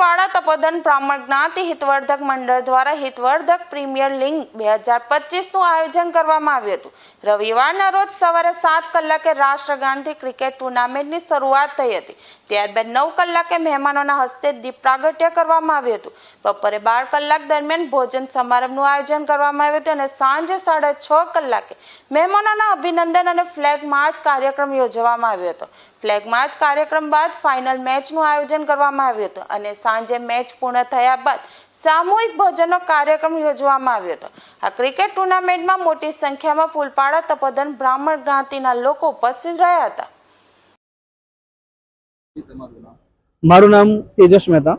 તપોદન બ્રાહ્મણ જ્ઞાતિ હિતવર્ધક મંડળ દ્વારા હિતવર્ધક પ્રીમિયર લીગ બે હજાર પચીસનું આયોજન કરવામાં આવ્યું હતું. રવિવારના રોજ સવારે સાત કલાકે રાષ્ટ્રગાનથી ક્રિકેટ ટુર્નામેન્ટની શરૂઆત થઈ હતી. ત્યારબાદ નવ કલાકે મહેમાનોના હસ્તે દીપ પ્રાગટ્ય કરવામાં આવ્યું હતું. બપોરે બાર કલાક દરમિયાન ભોજન સમારંભનું આયોજન કરવામાં આવ્યું હતું અને સાંજે સાડા છ કલાકે મહેમાનોના અભિનંદન અને ફ્લેગ માર્ચ કાર્યક્રમ યોજવામાં આવ્યો હતો. ફ્લેગ માર્ચ કાર્યક્રમ બાદ ફાઇનલ મેચનું આયોજન કરવામાં આવ્યું હતું અને સાંજે મેચ પૂર્ણ થયા બાદ સામૂહિક ભોજનનો કાર્યક્રમ યોજવામાં આવ્યો હતો. આ ક્રિકેટ ટુર્નામેન્ટમાં મોટી સંખ્યામાં ફૂલપાડા તપોદન બ્રાહ્મણ જ્ઞાતિના લોકો ઉપસ્થિત રહ્યા હતા. મારું નામ તેજસ મહેતા.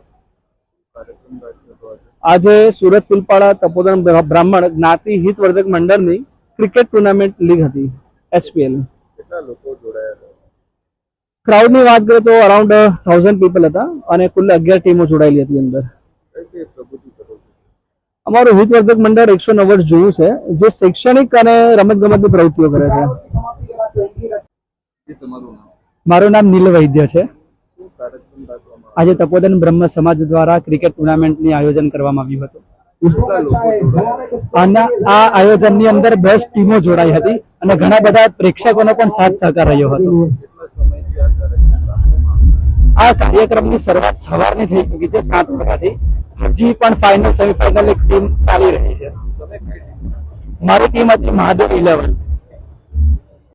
આજે સુરત ફૂલપાડા તપોદન બ્રાહ્મણ જ્ઞાતિ હિતવર્ધક મંડળની ક્રિકેટ ટુર્નામેન્ટ લીગ હતી એચપીએલ. કેટલા લોકો જોડાયા હતા? ક્રાઉડની વાત કરીએ તો અરાઉન્ડ થાઉઝન્ડ પીપલ હતા અને કુલ અગિયાર ટીમો જોડાયેલી હતી અંદર. અમારું હિતવર્ધક મંડળ એકસો નવ વર્ષ જૂનું છે, જે શૈક્ષણિક અને રમતગમતની પ્રવૃત્તિઓ કરે છે. મારું નામ નીલ વૈદ્ય છે. આજે તપોદન બ્રહ્મ સમાજ દ્વારા ક્રિકેટ ટુર્નામેન્ટની આયોજન કરવામાં આવ્યું હતું. આના, આ આયોજનની અંદર દસ ટીમો જોડાઈ હતી અને ઘણા બધા પ્રેક્ષકોનો પણ સાથ સહકાર રહ્યો હતો. આ કાર્યક્રમની શરૂઆત સવારની થઈ ચૂકી છે, સાત વાગ્યાથી હજી પણ ફાઇનલ સેમીફાઇનલ એક ટીમ ચાલી રહી છે? મારી ટીમ હતી મહાદેવ ઇલેવન